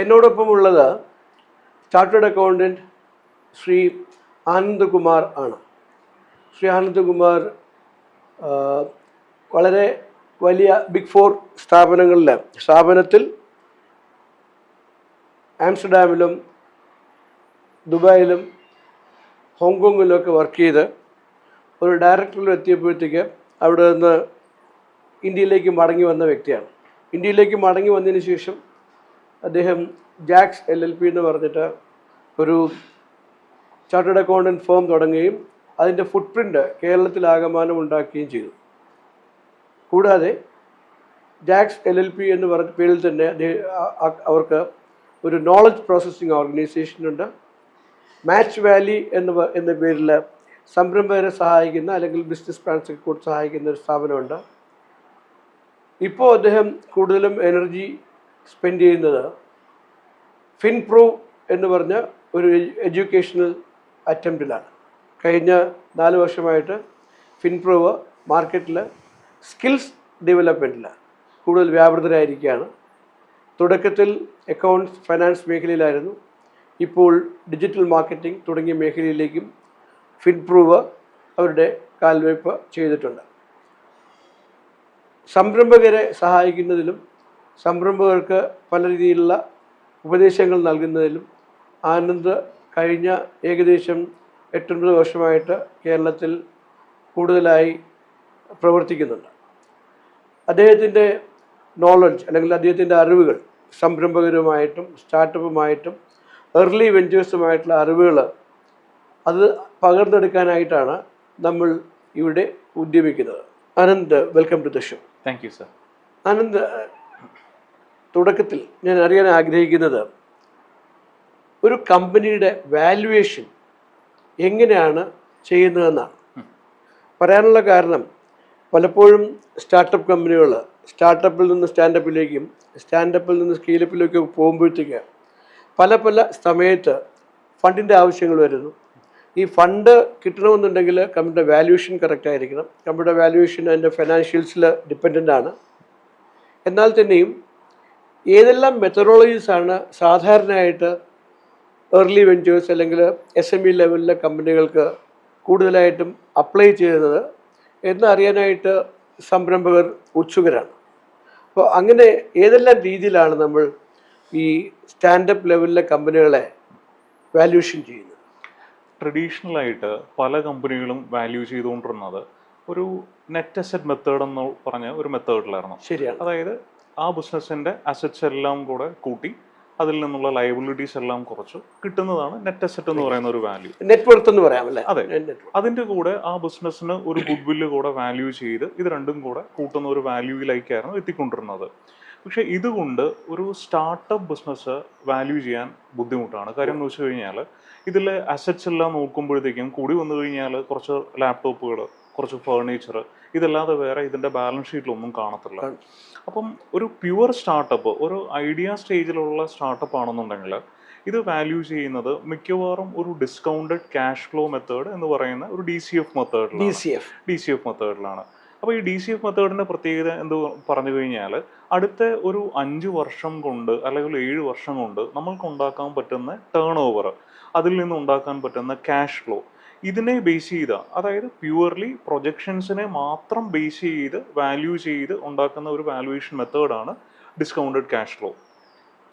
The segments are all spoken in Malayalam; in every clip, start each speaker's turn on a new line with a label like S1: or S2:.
S1: എന്നോടൊപ്പം ഉള്ളത് ചാർട്ടേഡ് അക്കൗണ്ടന്റ് ശ്രീ ആനന്ദകുമാർ ആണ്. ശ്രീ ആനന്ദകുമാർ വളരെ വലിയ ബിഗ് ഫോർ സ്ഥാപനങ്ങളിലെ സ്ഥാപനത്തിൽ ആംസ്റ്റർഡാമിലും ദുബായിലും ഹോങ്കോങ്ങിലുമൊക്കെ വർക്ക് ചെയ്ത് ഒരു ഡയറക്ടറിൽ എത്തിയപ്പോഴത്തേക്ക് അവിടെ നിന്ന് ഇന്ത്യയിലേക്ക് മടങ്ങി വന്ന വ്യക്തിയാണ്. ഇന്ത്യയിലേക്ക് മടങ്ങി വന്നതിന് ശേഷം അദ്ദേഹം ജാക്സ് എൽ എൽ പി എന്ന് പറഞ്ഞിട്ട് ഒരു ചാർട്ടേഡ് അക്കൗണ്ടന്റ് ഫേം തുടങ്ങുകയും അതിന്റെ ഫുട് പ്രിന്റ് കേരളത്തിലാകമാനം ഉണ്ടാക്കുകയും ചെയ്തു. കൂടാതെ ജാക്സ് എൽ എൽ പി എന്ന് പറഞ്ഞ പേരിൽ തന്നെ അവർക്ക് ഒരു നോളജ് പ്രോസസ്സിംഗ് ഓർഗനൈസേഷൻ ഉണ്ട്. മാച്ച് വാലി എന്ന് എന്ന പേരിൽ സംരംഭകരെ സഹായിക്കുന്ന അല്ലെങ്കിൽ ബിസിനസ് പ്ലാൻസ് സഹായിക്കുന്ന ഒരു സ്ഥാപനമുണ്ട്. ഇപ്പോൾ അദ്ദേഹം കൂടുതലും എനർജി സ്പെൻഡ് ചെയ്യുന്നത് ഫിൻപ്രോ എന്ന് പറഞ്ഞ ഒരു എഡ്യൂക്കേഷണൽ അറ്റംപ്റ്റിലാണ് കഴിഞ്ഞ നാല് വർഷമായിട്ട് ഫിൻപ്രോവ് മാർക്കറ്റിൽ സ്കിൽസ് ഡെവലപ്മെന്റിൽ കൂടുതൽ വ്യാപൃതരായിരിക്കുകയാണ്. തുടക്കത്തിൽ അക്കൗണ്ട്സ് ഫൈനാൻസ് മേഖലയിലായിരുന്നു. ഇപ്പോൾ ഡിജിറ്റൽ മാർക്കറ്റിംഗ് തുടങ്ങിയ മേഖലയിലേക്കും ഫിൻപ്രൂവ് അവരുടെ കാൽവയ്പ് ചെയ്തിട്ടുണ്ട്. സംരംഭകരെ സഹായിക്കുന്നതിലും സംരംഭകർക്ക് പല രീതിയിലുള്ള ഉപദേശങ്ങൾ നൽകുന്നതിലും ആനന്ദ് കഴിഞ്ഞ ഏകദേശം എട്ടൊൻപത് വർഷമായിട്ട് കേരളത്തിൽ കൂടുതലായി പ്രവർത്തിക്കുന്നുണ്ട്. അദ്ദേഹത്തിന്റെ നോളജ് അല്ലെങ്കിൽ അദ്ദേഹത്തിന്റെ അറിവുകൾ സംരംഭകരുമായിട്ടും സ്റ്റാർട്ടപ്പുമായിട്ടും ഏർലി വെഞ്ചേഴ്സുമായിട്ടുള്ള അറിവുകൾ അത് പകർന്നെടുക്കാനായിട്ടാണ് നമ്മൾ ഇവിടെ ഉദ്യമിക്കുന്നത്. Anant welcome to the show
S2: thank you sir
S1: Anand തുടക്കത്തിൽ ഞാൻ അറിയാൻ ആഗ്രഹിക്കുന്നത് ഒരു കമ്പനിയുടെ വാല്യുവേഷൻ എങ്ങനെയാണ് ചെയ്യുന്നതെന്നാണ്. പറയാനുള്ള കാരണം പലപ്പോഴും സ്റ്റാർട്ടപ്പ് കമ്പനികൾ സ്റ്റാർട്ടപ്പിൽ നിന്ന് സ്റ്റാൻഡപ്പിലേക്കും സ്റ്റാൻഡപ്പിൽ നിന്ന് സ്കീലപ്പിലേക്കും പോകുമ്പോഴത്തേക്ക് പല പല സമയത്ത് ഫണ്ടിന്റെ ആവശ്യങ്ങൾ വരുന്നു. ഈ ഫണ്ട് കിട്ടണമെന്നുണ്ടെങ്കിൽ കമ്പനിയുടെ വാല്യുവേഷൻ കറക്റ്റ് ആയിരിക്കണം. കമ്പനിയുടെ വാല്യുവേഷൻ അതിന്റെ ഫിനാൻഷ്യൽസിൽ ഡിപ്പെൻഡന്റ് ആണ്. എന്നാൽ തന്നെയും ഏതെല്ലാം മെത്തഡോളജീസാണ് സാധാരണയായിട്ട് ഏർലി വെഞ്ചേഴ്സ് അല്ലെങ്കിൽ എസ് എം ഇ ലെവലിലെ കമ്പനികൾക്ക് കൂടുതലായിട്ടും അപ്ലൈ ചെയ്യുന്നത് എന്നറിയാനായിട്ട് സംരംഭകർ ഉത്സുകരാണ്. അപ്പോൾ അങ്ങനെ ഏതെല്ലാം രീതിയിലാണ് നമ്മൾ ഈ സ്റ്റാൻഡപ്പ് ലെവലിലെ കമ്പനികളെ വാല്യൂഷൻ ചെയ്യുന്നത്?
S2: ട്രഡീഷണൽ ആയിട്ട് പല കമ്പനികളും വാല്യൂ ചെയ്തുകൊണ്ടിരുന്നത് ഒരു നെറ്റ് അസറ്റ് മെത്തേഡ് എന്ന് പറഞ്ഞ ഒരു മെത്തേഡിലായിരുന്നു
S1: ശരിയാണ്.
S2: അതായത് ആ ബിസിനസ്സിന്റെ അസറ്റ്സ് എല്ലാം കൂടെ കൂട്ടി അതിൽ നിന്നുള്ള ലയബിലിറ്റീസ് എല്ലാം കുറച്ചു കിട്ടുന്നതാണ് നെറ്റ് അസറ്റ് എന്ന് പറയുന്ന ഒരു വാല്യൂ
S1: നെറ്റ്വർത്ത് എന്ന് പറയാം അല്ലേ
S2: അതെ. അതിന്റെ കൂടെ ആ ബിസിനസ്സിന് ഒരു ഗുഡ് വില്ല് കൂടെ വാല്യൂ ചെയ്ത് ഇത് രണ്ടും കൂടെ കൂട്ടുന്ന ഒരു വാല്യൂയിലേക്കായിരുന്നു എത്തിക്കൊണ്ടിരുന്നത്. പക്ഷെ ഇതുകൊണ്ട് ഒരു സ്റ്റാർട്ടപ്പ് ബിസിനസ് വാല്യൂ ചെയ്യാൻ ബുദ്ധിമുട്ടാണ്. കാര്യം എന്ന് വെച്ച് കഴിഞ്ഞാൽ ഇതിലെ അസറ്റ്സ് എല്ലാം നോക്കുമ്പോഴത്തേക്കും കൂടി വന്നു കഴിഞ്ഞാൽ കുറച്ച് ലാപ്ടോപ്പുകൾ കുറച്ച് ഫേർണിച്ചർ ഇതല്ലാതെ വേറെ ഇതിന്റെ ബാലൻസ് ഷീറ്റിലൊന്നും കാണത്തില്ല.
S1: കാണും.
S2: അപ്പം ഒരു പ്യുവർ സ്റ്റാർട്ടപ്പ് ഒരു ഐഡിയ സ്റ്റേജിലുള്ള സ്റ്റാർട്ടപ്പ് ആണെന്നുണ്ടെങ്കിൽ ഇത് വാല്യൂ ചെയ്യുന്നത് മിക്കവാറും ഒരു ഡിസ്കൗണ്ടഡ് ക്യാഷ് ഫ്ലോ മെത്തേഡ് എന്ന് പറയുന്ന ഒരു D C F
S1: D
S2: മെത്തേഡിലാണ്
S1: C F
S2: D C F മെത്തേഡിലാണ് അപ്പോൾ ഈ ഡി സി എഫ് മെത്തേഡിന്റെ പ്രത്യേകത എന്ത് പറഞ്ഞു കഴിഞ്ഞാൽ അടുത്ത ഒരു അഞ്ച് വർഷം കൊണ്ട് അല്ലെങ്കിൽ ഏഴ് വർഷം കൊണ്ട് നമ്മൾക്ക് ഉണ്ടാക്കാൻ പറ്റുന്ന ടേൺ ഓവർ അതിൽ നിന്ന് ഉണ്ടാക്കാൻ പറ്റുന്ന ക്യാഷ് ഫ്ലോ ഇതിനെ ബേസ് ചെയ്ത അതായത് പ്യുവർലി പ്രൊജക്ഷൻസിനെ മാത്രം ബേസ് ചെയ്ത് വാല്യൂ ചെയ്ത് ഉണ്ടാക്കുന്ന ഒരു വാല്യുവേഷൻ മെത്തേഡാണ് ഡിസ്കൗണ്ടഡ് ക്യാഷ് ഫ്ലോ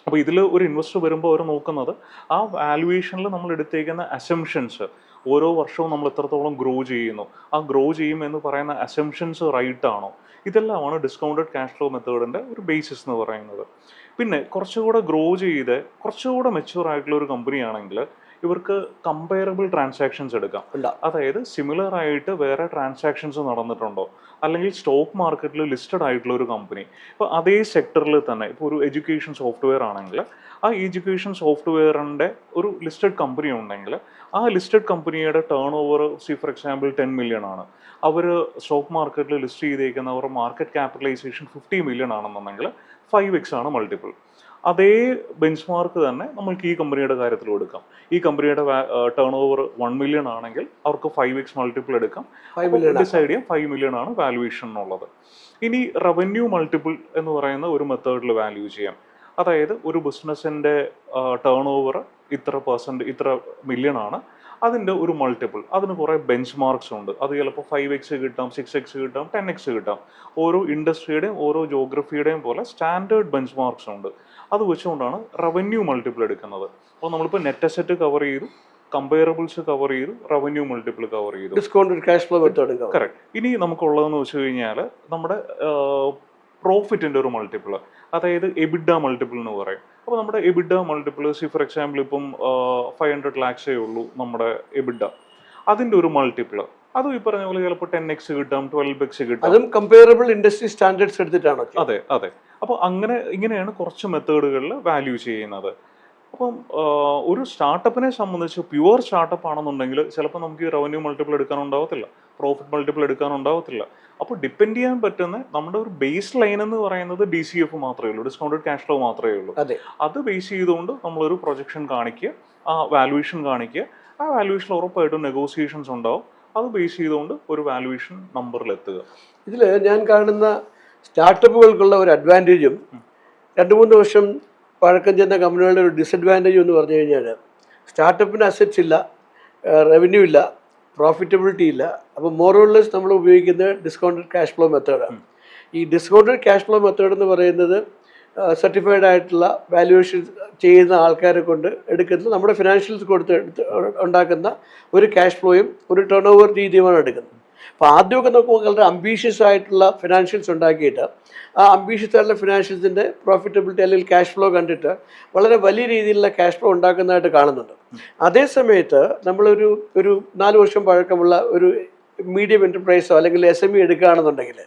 S2: അപ്പോൾ ഇതിൽ ഒരു ഇൻവെസ്റ്റർ വരുമ്പോൾ അവർ നോക്കുന്നത് ആ വാല്യുവേഷനിൽ നമ്മൾ എടുത്തേക്കുന്ന അസംഷൻസ് ഓരോ വർഷവും നമ്മൾ എത്രത്തോളം ഗ്രോ ചെയ്യുന്നു. ആ ഗ്രോ ചെയ്യും എന്ന് പറയുന്ന അസംഷൻസ് റൈറ്റ് ആണോ? ഇതെല്ലാമാണ് ഡിസ്കൗണ്ടഡ് ക്യാഷ് ഫ്ലോ മെത്തേഡിന്റെ ഒരു ബേസിസ് എന്ന് പറയുന്നത്. പിന്നെ കുറച്ചുകൂടെ ഗ്രോ ചെയ്ത് കുറച്ചുകൂടെ മെച്യൂർ ആയിട്ടുള്ള ഒരു കമ്പനി ആണെങ്കിൽ ഇവർക്ക് കമ്പയറബിൾ ട്രാൻസാക്ഷൻസ് എടുക്കാം. അതായത് സിമിലർ ആയിട്ട് വേറെ ട്രാൻസാക്ഷൻസ് നടന്നിട്ടുണ്ടോ? അല്ലെങ്കിൽ സ്റ്റോക്ക് മാർക്കറ്റിൽ ലിസ്റ്റഡ് ആയിട്ടുള്ള ഒരു കമ്പനി ഇപ്പോൾ അതേ സെക്ടറിൽ തന്നെ ഇപ്പോൾ ഒരു എഡ്യൂക്കേഷൻ സോഫ്റ്റ്വെയർ ആണെങ്കിൽ ആ എഡ്യൂക്കേഷൻ സോഫ്റ്റ്വെയറിന്റെ ഒരു ലിസ്റ്റഡ് കമ്പനി ഉണ്ടെങ്കിൽ ആ ലിസ്റ്റഡ് കമ്പനിയുടെ turnover say for example ten million ആണ്. അവർ സ്റ്റോക്ക് മാർക്കറ്റിൽ ലിസ്റ്റ് ചെയ്തേക്കുന്ന അവരുടെ മാർക്കറ്റ് ക്യാപിറ്റലൈസേഷൻ ഫിഫ്റ്റി മില്യൺ ആണെന്നുണ്ടെങ്കിൽ ഫൈവ് എക്സ് ആണ് മൾട്ടിപ്പിൾ അതേ ബെഞ്ച് മാർക്ക് തന്നെ നമ്മൾക്ക് ഈ കമ്പനിയുടെ കാര്യത്തിൽ എടുക്കാം. ഈ കമ്പനിയുടെ ടേൺ ഓവർ വൺ മില്യൺ ആണെങ്കിൽ അവർക്ക് ഫൈവ് എക്സ് മൾട്ടിപ്പിൾ എടുക്കാം. ഡിസൈഡ് ചെയ്യാം ഫൈവ് മില്യൺ ആണ് വാല്യുവേഷൻ എന്നുള്ളത് ഇനി റവന്യൂ മൾട്ടിപ്പിൾ എന്ന് പറയുന്ന ഒരു മെത്തേഡിൽ വാല്യൂ ചെയ്യാം. അതായത് ഒരു ബിസിനസ്സിന്റെ ടേൺ ഓവർ ഇത്ര പെർസെന്റ് ഇത്ര മില്യൺ ആണ്. അതിന്റെ ഒരു മൾട്ടിപ്പിൾ അതിന് കുറേ ബെഞ്ച് മാർക്സ് ഉണ്ട്. അത് ചിലപ്പോൾ ഫൈവ് എക്സ് കിട്ടാം സിക്സ് എക്സ് കിട്ടാം ടെൻ എക്സ് കിട്ടാം. ഓരോ ഇൻഡസ്ട്രിയുടെയും ഓരോ ജോഗ്രഫിയുടെയും പോലെ സ്റ്റാൻഡേർഡ് ബെഞ്ച് മാർക്സ് ഉണ്ട്. അത് വെച്ചുകൊണ്ടാണ് റവന്യൂ മൾട്ടിപ്പിൾ എടുക്കുന്നത്. അപ്പോൾ നമ്മളിപ്പോൾ നെറ്റ് അസെറ്റ് കവർ ചെയ്തു കമ്പയറബിൾസ് കവർ ചെയ്തു റവന്യൂ മൾട്ടിപ്പിൾ കവർ ചെയ്തു.
S1: Discount cash flow method
S2: correct ഇനി നമുക്കുള്ളതെന്ന് വെച്ച് കഴിഞ്ഞാൽ നമ്മുടെ പ്രോഫിറ്റിന്റെ ഒരു മൾട്ടിപ്പിൾ അതായത് എബിഡ മൾട്ടിപ്പിൾ എന്ന് പറയും. അപ്പോൾ നമ്മുടെ EBITDA multiple say for example ഇപ്പം ഫൈവ് ഹൺഡ്രഡ് ലാക്സേ ഉള്ളൂ നമ്മുടെ എബിഡ അതിന്റെ ഒരു മൾട്ടിപ്പിൾ അതും ഈ പറഞ്ഞ പോലെ ചിലപ്പോൾ ടെൻ എക്സ് കിട്ടാം ട്വൽവ് എക്സ് കിട്ടാം.
S1: അതും കമ്പയറബിൾ ഇൻഡസ്ട്രി സ്റ്റാൻഡേർഡ്സ് എടുത്തിട്ടാണോ
S2: അതെ അതെ. അപ്പോൾ അങ്ങനെ ഇങ്ങനെയാണ് കുറച്ച് മെത്തേഡുകളിൽ വാല്യൂ ചെയ്യുന്നത്. അപ്പം ഒരു സ്റ്റാർട്ടപ്പിനെ സംബന്ധിച്ച് പ്യുവർ സ്റ്റാർട്ടപ്പ് ആണെന്നുണ്ടെങ്കിൽ ചിലപ്പോൾ നമുക്ക് ഈ റവന്യൂ മൾട്ടിപ്പിൾ എടുക്കാനുണ്ടാവത്തില്ല പ്രോഫിറ്റ് മൾട്ടിപ്പിൾ എടുക്കാനുണ്ടാവത്തില്ല അപ്പോൾ ഡിപ്പെൻഡ് ചെയ്യാൻ പറ്റുന്ന നമ്മുടെ ഒരു ബേസ് ലൈൻ എന്ന് പറയുന്നത് ഡി സി എഫ് മാത്രമേ ഉള്ളൂ ഡിസ്കൗണ്ടഡ് ക്യാഷ് ഫ്ലോ മാത്രമേ ഉള്ളൂ.
S1: അതെ.
S2: അത് ബേസ് ചെയ്തുകൊണ്ട് നമ്മളൊരു പ്രൊജക്ഷൻ കാണിക്കുക ആ വാല്യുവേഷൻ കാണിക്കുക. ആ വാല്യുവേഷൻ ഉറപ്പായിട്ടും നെഗോസിയേഷൻസ് ഉണ്ടാവും. അത് ബേസ് ചെയ്തുകൊണ്ട് ഒരു വാലുവേഷൻ നമ്പറിൽ എത്തുക.
S1: ഇതിൽ ഞാൻ കാണുന്ന സ്റ്റാർട്ടപ്പുകൾക്കുള്ള ഒരു അഡ്വാന്റേജും രണ്ട് മൂന്ന് വർഷം പഴക്കം ചെന്ന കമ്പനികളുടെ ഒരു ഡിസഡ്വാന്റേജ് എന്ന് പറഞ്ഞു കഴിഞ്ഞാൽ സ്റ്റാർട്ടപ്പിന് അസറ്റ്സ് ഇല്ല റവന്യൂ ഇല്ല പ്രോഫിറ്റബിലിറ്റി ഇല്ല. അപ്പോൾ മോറോൾലെസ് നമ്മൾ ഉപയോഗിക്കുന്നത് ഡിസ്കൗണ്ടഡ് ക്യാഷ് ഫ്ലോ മെത്തേഡാണ് ഈ ഡിസ്കൗണ്ടഡ് ക്യാഷ് ഫ്ലോ മെത്തേഡ് എന്ന് പറയുന്നത് സർട്ടിഫൈഡ് ആയിട്ടുള്ള വാല്യുവേഷൻ ചെയ്യുന്ന ആൾക്കാരെ കൊണ്ട് എടുക്കുന്നത് നമ്മുടെ ഫിനാൻഷ്യൽസ് കൊടുത്ത് എടുത്ത് ഉണ്ടാക്കുന്ന ഒരു ക്യാഷ് ഫ്ലോയും ഒരു ടേൺ ഓവർ രീതിയുമാണ് എടുക്കുന്നത്. അപ്പോൾ ആദ്യമൊക്കെ നോക്കുമ്പോൾ വളരെ അംബീഷ്യസ് ആയിട്ടുള്ള ഫിനാൻഷ്യൽസ് ഉണ്ടാക്കിയിട്ട് ആ അംബീഷ്യസ് ആയിട്ടുള്ള ഫിനാൻഷ്യൽസിന്റെ പ്രോഫിറ്റബിലിറ്റി അല്ലെങ്കിൽ ക്യാഷ് ഫ്ലോ കണ്ടിട്ട് വളരെ വലിയ രീതിയിലുള്ള ക്യാഷ് ഫ്ലോ ഉണ്ടാക്കുന്നതായിട്ട് കാണുന്നുണ്ട്. അതേ സമയത്ത് നമ്മളൊരു ഒരു നാല് വർഷം പഴക്കമുള്ള ഒരു മീഡിയം എന്റർപ്രൈസോ അല്ലെങ്കിൽ എസ് എം ഇ എടുക്കുകയാണെന്നുണ്ടെങ്കിൽ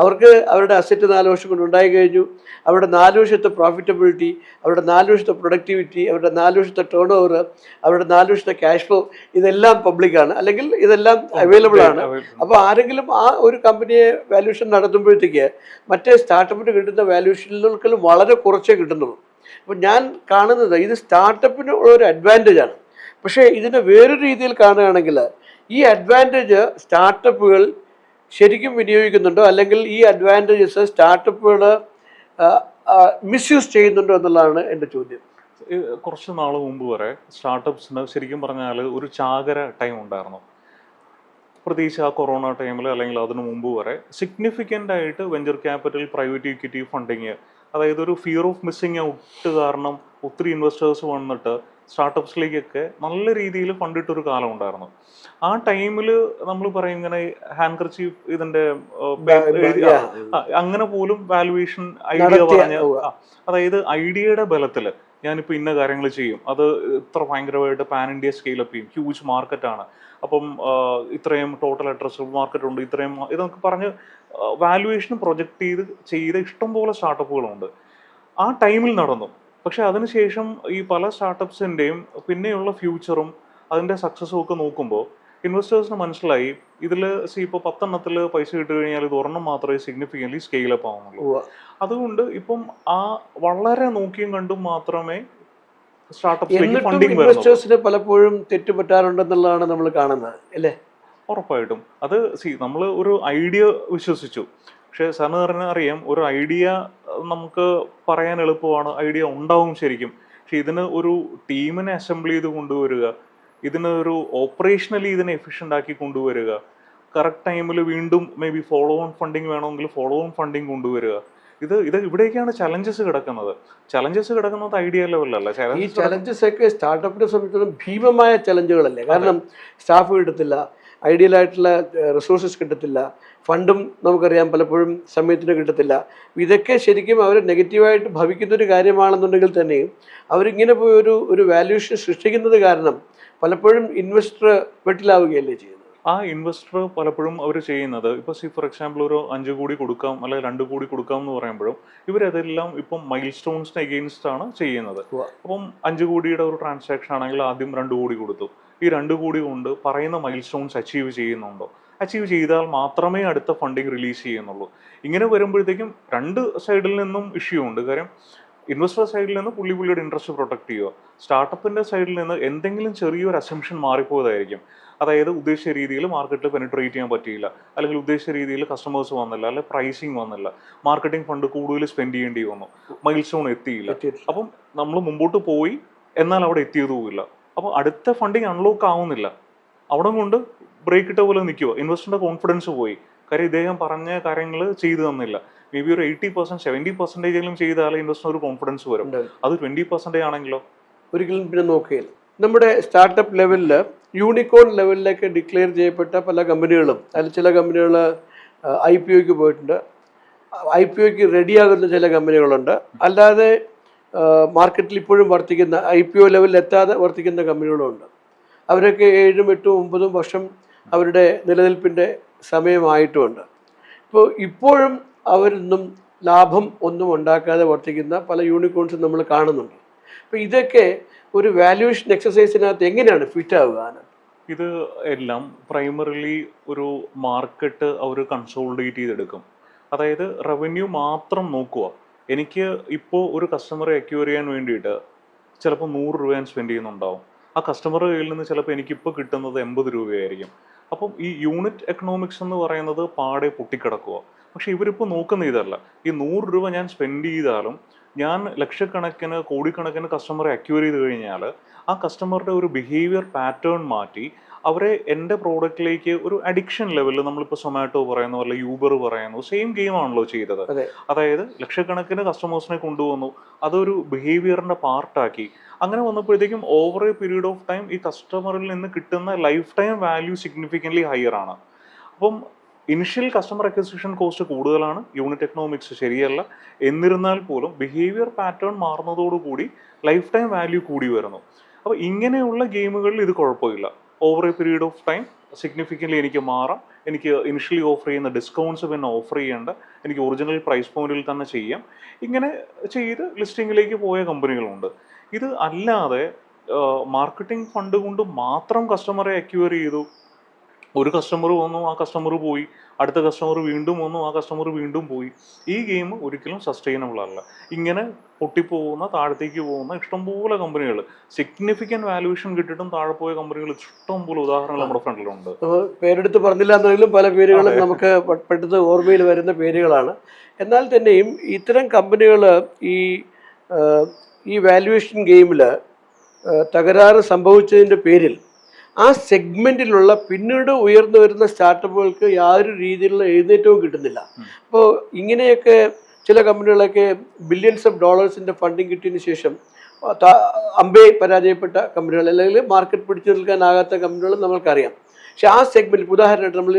S1: അവർക്ക് അവരുടെ അസറ്റ് നാല് വർഷം കൊണ്ട് ഉണ്ടായി കഴിഞ്ഞു. അവരുടെ നാല് വർഷത്തെ പ്രോഫിറ്റബിലിറ്റി അവരുടെ നാല് വർഷത്തെ പ്രൊഡക്ടിവിറ്റി അവരുടെ നാല് വർഷത്തെ ടേൺ ഓവർ അവരുടെ നാല് വർഷത്തെ ക്യാഷ് ഫ്ലോ ഇതെല്ലാം പബ്ലിക്കാണ് അല്ലെങ്കിൽ ഇതെല്ലാം അവൈലബിൾ ആണ്. അപ്പോൾ ആരെങ്കിലും ആ ഒരു കമ്പനിയെ വാല്യൂഷൻ നടത്തുമ്പോഴത്തേക്ക് മറ്റേ സ്റ്റാർട്ടപ്പിന് കിട്ടുന്ന വാല്യൂഷനുകൾക്കും വളരെ കുറച്ചേ കിട്ടുന്നുള്ളൂ. അപ്പം ഞാൻ കാണുന്നത് ഇത് സ്റ്റാർട്ടപ്പിന് ഒരു അഡ്വാന്റേജ് ആണ്. പക്ഷേ ഇതിനെ വേറൊരു രീതിയിൽ കാണുകയാണെങ്കിൽ ഈ അഡ്വാന്റേജ് സ്റ്റാർട്ടപ്പുകൾ ശരിക്കും വിനിയോഗിക്കുന്നുണ്ടോ? അല്ലെങ്കിൽ ഈ അഡ്വാന്റേജസ് സ്റ്റാർട്ടപ്പുകൾ മിസ്യൂസ് ചെയ്യുന്നുണ്ടോ എന്നുള്ളതാണ് എന്റെ ചോദ്യം.
S2: കുറച്ച് നാൾ മുമ്പ് വരെ സ്റ്റാർട്ടപ്സിന് ശരിക്കും പറഞ്ഞാൽ ഒരു ചാകര ടൈം ഉണ്ടായിരുന്നു. പ്രത്യേകിച്ച് ആ കൊറോണ ടൈമിൽ അല്ലെങ്കിൽ അതിനു മുമ്പ് വരെ സിഗ്നിഫിക്കന്റ് ആയിട്ട് venture capital private equity funding അതായത് ഒരു ഫിയർ ഓഫ് മിസ്സിങ് ഔട്ട് കാരണം ഒത്തിരി ഇൻവെസ്റ്റേഴ്സ് വന്നിട്ട് സ്റ്റാർട്ടപ്സിലേക്കൊക്കെ നല്ല രീതിയിൽ ഫണ്ടിട്ടൊരു കാലം ഉണ്ടായിരുന്നു. ആ ടൈമിൽ നമ്മൾ പറയും ഇങ്ങനെ ഹാൻഡ് കർച്ചീഫ് ഇതിന്റെ അങ്ങനെ പോലും വാലുവേഷൻ ഐഡിയ പറഞ്ഞ അതായത് ഐഡിയയുടെ ബലത്തിൽ ഞാനിപ്പോൾ ഇന്ന കാര്യങ്ങൾ ചെയ്യും. അത് ഇത്ര ഭയങ്കരമായിട്ട് പാൻ ഇന്ത്യ സ്കെയിലപ്പ് ചെയ്യും. ഹ്യൂജ് മാർക്കറ്റാണ് അപ്പം ഇത്രയും ടോട്ടൽ അഡ്രസ്സബിൾ മാർക്കറ്റ് ഉണ്ട്. ഇത്രയും ഇതൊക്കെ പറഞ്ഞ് വാലുവേഷൻ പ്രൊജക്ട് ചെയ്ത് ചെയ്ത ഇഷ്ടംപോലെ സ്റ്റാർട്ടപ്പുകളുണ്ട് ആ ടൈമിൽ നടന്നു. പക്ഷെ അതിനുശേഷം ഈ പല സ്റ്റാർട്ടപ്സിന്റെയും പിന്നെയുള്ള ഫ്യൂച്ചറും അതിന്റെ സക്സസ്സും ഒക്കെ നോക്കുമ്പോൾ ഇൻവെസ്റ്റേഴ്സിന് മനസ്സിലായി ഇതിൽ സി ഇപ്പോൾ പത്തെണ്ണത്തിൽ പൈസ ഇട്ട് കഴിഞ്ഞാൽ ഇത് ഒരെണ്ണം മാത്രമേ സിഗ്നിഫിക്കന്റ്ലി സ്കെയിൽ അപ്പ് ആവുന്നുള്ളൂ അതുകൊണ്ട് ഇപ്പം ആ വളരെ നോക്കിയും കണ്ടും മാത്രമേ സ്റ്റാർട്ടപ്സിലേക്ക് ഫണ്ടിങ്
S1: ഇൻവെസ്റ്റേഴ്സിന് പലപ്പോഴും തെറ്റുപറ്റാറുണ്ടെന്നുള്ളതാണ് നമ്മൾ കാണുന്നത് അല്ലേ?
S2: ഉറപ്പായിട്ടും. അത് സി നമ്മൾ ഒരു ഐഡിയ വിശ്വസിച്ചു. പക്ഷെ സാറിന് തന്നെ അറിയാം ഒരു ഐഡിയ നമുക്ക് പറയാൻ എളുപ്പമാണ് ഐഡിയ ഉണ്ടാവും ശരിക്കും. പക്ഷെ ഇതിന് ഒരു ടീമിനെ അസംബിൾ ചെയ്ത് കൊണ്ടുവരിക ഇതിന് ഒരു ഓപ്പറേഷനലി ഇതിനെ എഫിഷ്യന്റ് ആക്കി കൊണ്ടുവരിക കറക്റ്റ് ടൈമിൽ വീണ്ടും may be follow on funding വേണമെങ്കിൽ ഫോളോ ഓൺ ഫണ്ടിങ് കൊണ്ടുവരിക. ഇത് ഇത് ഇവിടേക്കാണ് ചലഞ്ചസ് കിടക്കുന്നത്. ചലഞ്ചസ് കിടക്കുന്നത് ഐഡിയ ലെവലല്ല
S1: ഈ
S2: ചലഞ്ചസ്
S1: ചലഞ്ചസ് ഒക്കെ സ്റ്റാർട്ടപ്പിനെ സംബന്ധിച്ചിടത്തോളം ഭീമമായ ചലഞ്ചുകളല്ലേ കാരണം സ്റ്റാഫ് കിട്ടത്തില്ല ഐഡിയൽ ആയിട്ടുള്ള റിസോഴ്സസ് കിട്ടത്തില്ല. ഫണ്ടും നമുക്കറിയാം പലപ്പോഴും സമയത്തിന് കിട്ടത്തില്ല. ഇതൊക്കെ ശരിക്കും അവർ നെഗറ്റീവായിട്ട് ഭവിക്കുന്ന ഒരു കാര്യമാണെന്നുണ്ടെങ്കിൽ തന്നെയും അവരിങ്ങനെ പോയി ഒരു ഒരു വാല്യൂഷൻ സൃഷ്ടിക്കുന്നത് കാരണം പലപ്പോഴും ഇൻവെസ്റ്റർ വെട്ടിലാവുകയല്ലേ ചെയ്യുന്നത്?
S2: ആ ഇൻവെസ്റ്റർ പലപ്പോഴും അവർ ചെയ്യുന്നത് ഇപ്പോൾ സി ഫോർ എക്സാമ്പിൾ ഒരു അഞ്ച് കോടി കൊടുക്കാം അല്ലെങ്കിൽ രണ്ട് കോടി കൊടുക്കാം എന്ന് പറയുമ്പോഴും ഇവരതെല്ലാം ഇപ്പം മൈൽ സ്റ്റോൺസിന് എഗെയിൻസ്റ്റ് ആണ് ചെയ്യുന്നത്. അപ്പം അഞ്ച് കോടിയുടെ ഒരു ട്രാൻസാക്ഷൻ ആണെങ്കിൽ ആദ്യം രണ്ട് കോടി കൊടുത്തു. ഈ രണ്ട് കൂടി കൊണ്ട് പറയുന്ന മൈൽ സ്റ്റോൺസ് അച്ചീവ് ചെയ്യുന്നുണ്ടോ? അച്ചീവ് ചെയ്താൽ മാത്രമേ അടുത്ത ഫണ്ടിങ് റിലീസ് ചെയ്യുന്നുള്ളൂ. ഇങ്ങനെ വരുമ്പോഴത്തേക്കും രണ്ട് സൈഡിൽ നിന്നും ഇഷ്യൂ ഉണ്ട്. കാര്യം ഇൻവെസ്റ്റർ സൈഡിൽ നിന്ന് പുള്ളി പുള്ളിയുടെ ഇൻട്രസ്റ്റ് പ്രൊട്ടക്ട് ചെയ്യുക. സ്റ്റാർട്ടപ്പിന്റെ സൈഡിൽ നിന്ന് എന്തെങ്കിലും ചെറിയൊരു അസംഷൻ മാറിപ്പോയതായിരിക്കും. അതായത് ഉദ്ദേശിച്ച രീതിയിൽ മാർക്കറ്റിൽ പെനിട്രേറ്റ് ചെയ്യാൻ പറ്റിയില്ല. അല്ലെങ്കിൽ ഉദ്ദേശിച്ച രീതിയിൽ കസ്റ്റമേഴ്സ് വന്നില്ല. അല്ലെങ്കിൽ പ്രൈസിങ് വന്നില്ല. മാർക്കറ്റിംഗ് ഫണ്ട് കൂടുതൽ സ്പെൻഡ് ചെയ്യേണ്ടി വന്നു. മൈൽ സ്റ്റോൺ എത്തിയില്ല. അപ്പം നമ്മൾ മുമ്പോട്ട് പോയി. എന്നാൽ അവിടെ എത്തിയതുമില്ല. അപ്പോൾ അടുത്ത ഫണ്ടിങ് അൺലോക്ക് ആവുന്നില്ല. അവിടെ കൊണ്ട് ബ്രേക്ക് ഇട്ട പോലെ നിൽക്കുക ഇൻവെസ്റ്ററിന്റെ കോൺഫിഡൻസ് പോയി. കാര്യം ഇദ്ദേഹം പറഞ്ഞ കാര്യങ്ങൾ ചെയ്തു തന്നില്ല. മേ ബി ഒരു എയ്റ്റി പെർസെന്റ് സെവന്റി പെർസെന്റേജെങ്കിലും ചെയ്താൽ ഇൻവെസ്റ്റർ ഒരു കോൺഫിഡൻസ് വരും. അത് ട്വന്റി പെർസെന്റേജ് ആണെങ്കിലോ?
S1: ഒരിക്കലും പിന്നെ നോക്കുകയില്ല. നമ്മുടെ സ്റ്റാർട്ടപ്പ് ലെവലിൽ യൂണിക്കോൺ ലെവലിലേക്ക് ഡിക്ലെയർ ചെയ്യപ്പെട്ട പല കമ്പനികളും അതിൽ ചില കമ്പനികൾ ഐ പി ഒക്ക് പോയിട്ടുണ്ട്. ഐ പി ഒക്ക് റെഡിയാകുന്ന ചില കമ്പനികളുണ്ട് അല്ലാതെ മാർക്കറ്റിൽ ഇപ്പോഴും വർത്തിക്കുന്ന ഐ പി ഒ ലെവലിൽ എത്താതെ വർത്തിക്കുന്ന കമ്പനികളുണ്ട്. അവരൊക്കെ ഏഴും എട്ടും ഒമ്പതും വർഷം അവരുടെ നിലനിൽപ്പിന്റെ സമയമായിട്ടുമുണ്ട്. ഇപ്പോൾ ഇപ്പോഴും അവരൊന്നും ലാഭം ഒന്നും ഉണ്ടാക്കാതെ വർത്തിക്കുന്ന പല യൂണിക്കോൺസും നമ്മൾ കാണുന്നുണ്ട്. അപ്പോൾ ഇതൊക്കെ ഒരു വാല്യൂഷൻ എക്സസൈസിനകത്ത് എങ്ങനെയാണ് ഫിറ്റ് ആവുക
S2: ഇത് എല്ലാം പ്രൈമറിലി ഒരു മാർക്കറ്റ് അവർ കൺസോളിഡേറ്റ് ചെയ്തെടുക്കും. അതായത് റവന്യൂ മാത്രം നോക്കുക. എനിക്ക് ഇപ്പോൾ ഒരു കസ്റ്റമറെ അക്യൂർ ചെയ്യാൻ വേണ്ടിയിട്ട് ചിലപ്പോൾ നൂറ് രൂപ ഞാൻ സ്പെൻഡ് ചെയ്യുന്നുണ്ടാവും. ആ കസ്റ്റമറുടെ കയ്യിൽ നിന്ന് ചിലപ്പോൾ എനിക്കിപ്പോൾ കിട്ടുന്നത് എൺപത് രൂപയായിരിക്കും. അപ്പം ഈ യൂണിറ്റ് എക്കണോമിക്സ് എന്ന് പറയുന്നത് പാടെ പൊട്ടിക്കിടക്കുക പക്ഷെ ഇവരിപ്പോൾ നോക്കുന്ന ഇതല്ല. ഈ നൂറ് രൂപ ഞാൻ സ്പെൻഡ് ചെയ്താലും ഞാൻ ലക്ഷക്കണക്കിന് കോടിക്കണക്കിന് കസ്റ്റമറെ അക്യൂർ ചെയ്ത് കഴിഞ്ഞാൽ ആ കസ്റ്റമറുടെ ഒരു ബിഹേവിയർ പാറ്റേൺ മാറ്റി അവരെ എന്റെ പ്രോഡക്റ്റിലേക്ക് ഒരു അഡിക്ഷൻ ലെവലിൽ നമ്മളിപ്പോൾ സൊമാറ്റോ പറയുന്നു അല്ലെങ്കിൽ യൂബർ പറയുന്നു സെയിം ഗെയിം ആണല്ലോ ചെയ്തത്.
S1: അതെ.
S2: അതായത് ലക്ഷക്കണക്കിന് കസ്റ്റമേഴ്സിനെ കൊണ്ടുവന്നു. അതൊരു ബിഹേവിയറിന്റെ പാർട്ടാക്കി അങ്ങനെ വന്നപ്പോഴത്തേക്കും over a period of time ഈ കസ്റ്റമറിൽ നിന്ന് കിട്ടുന്ന life time value significantly higher ആണ്. അപ്പം ഇനിഷ്യൽ കസ്റ്റമർ അക്വസിഷൻ കോസ്റ്റ് കൂടുതലാണ് യൂണിറ്റ് എക്കണോമിക്സ് ശരിയല്ല. എന്നിരുന്നാൽ പോലും ബിഹേവിയർ പാറ്റേൺ മാറുന്നതോടുകൂടി ലൈഫ് ടൈം വാല്യൂ കൂടി വരുന്നു. അപ്പോൾ ഇങ്ങനെയുള്ള ഗെയിമുകളിൽ ഇത് കുഴപ്പമില്ല. Over a period of time significantly എനിക്ക് മാറാം. എനിക്ക് ഇനിഷ്യലി ഓഫർ ചെയ്യുന്ന ഡിസ്കൗണ്ട്സ് പിന്നെ ഓഫർ ചെയ്യേണ്ട. എനിക്ക് ഒറിജിനൽ പ്രൈസ് പോയിന്റിൽ തന്നെ ചെയ്യാം. ഇങ്ങനെ ചെയ്ത് ലിസ്റ്റിങ്ങിലേക്ക് പോയ കമ്പനികളുണ്ട്. ഇത് അല്ലാതെ മാർക്കറ്റിംഗ് ഫണ്ട് കൊണ്ട് മാത്രം കസ്റ്റമറെ അക്യൂർ ചെയ്തു. ഒരു കസ്റ്റമർ വന്നു ആ കസ്റ്റമർ പോയി. അടുത്ത കസ്റ്റമർ വീണ്ടും വന്നു ആ കസ്റ്റമർ വീണ്ടും പോയി. ഈ ഗെയിം ഒരിക്കലും സസ്റ്റൈനബിൾ അല്ല. ഇങ്ങനെ പൊട്ടിപ്പോകുന്ന താഴത്തേക്ക് പോകുന്ന ഇഷ്ടംപോലെ കമ്പനികൾ സിഗ്നിഫിക്കന്റ് വാല്യൂഷൻ കിട്ടിയിട്ടും താഴെ പോയ കമ്പനികൾ ഇഷ്ടംപോലെ ഉദാഹരണങ്ങൾ നമ്മുടെ ഫ്രണ്ടിലുണ്ട്.
S1: പേരെടുത്ത് പറഞ്ഞില്ല എന്നെങ്കിലും പല പേരുകളും നമുക്ക് പെട്ടെന്ന് ഓർമ്മയിൽ വരുന്ന പേരുകളാണ്. എന്നാൽ തന്നെയും ഇത്തരം കമ്പനികൾ ഈ ഈ വാല്യുവേഷൻ ഗെയിമിൽ തകരാറ് സംഭവിച്ചതിന്റെ പേരിൽ ആ സെഗ്മെന്റിലുള്ള പിന്നീട് ഉയർന്നു വരുന്ന സ്റ്റാർട്ടപ്പുകൾക്ക് യാതൊരു രീതിയിലുള്ള എഴുന്നേറ്റവും കിട്ടുന്നില്ല. അപ്പോൾ ഇങ്ങനെയൊക്കെ ചില കമ്പനികളൊക്കെ ബില്യൺസ് ഓഫ് ഡോളേഴ്സിന്റെ ഫണ്ടിങ് കിട്ടിയതിന് ശേഷം അമ്പേ പരാജയപ്പെട്ട കമ്പനികൾ അല്ലെങ്കിൽ മാർക്കറ്റ് പിടിച്ചു നിൽക്കാനാകാത്ത കമ്പനികൾ നമ്മൾക്കറിയാം പക്ഷെ ആ സെഗ്മെന്റ് ഉദാഹരണമായിട്ട് നമ്മൾ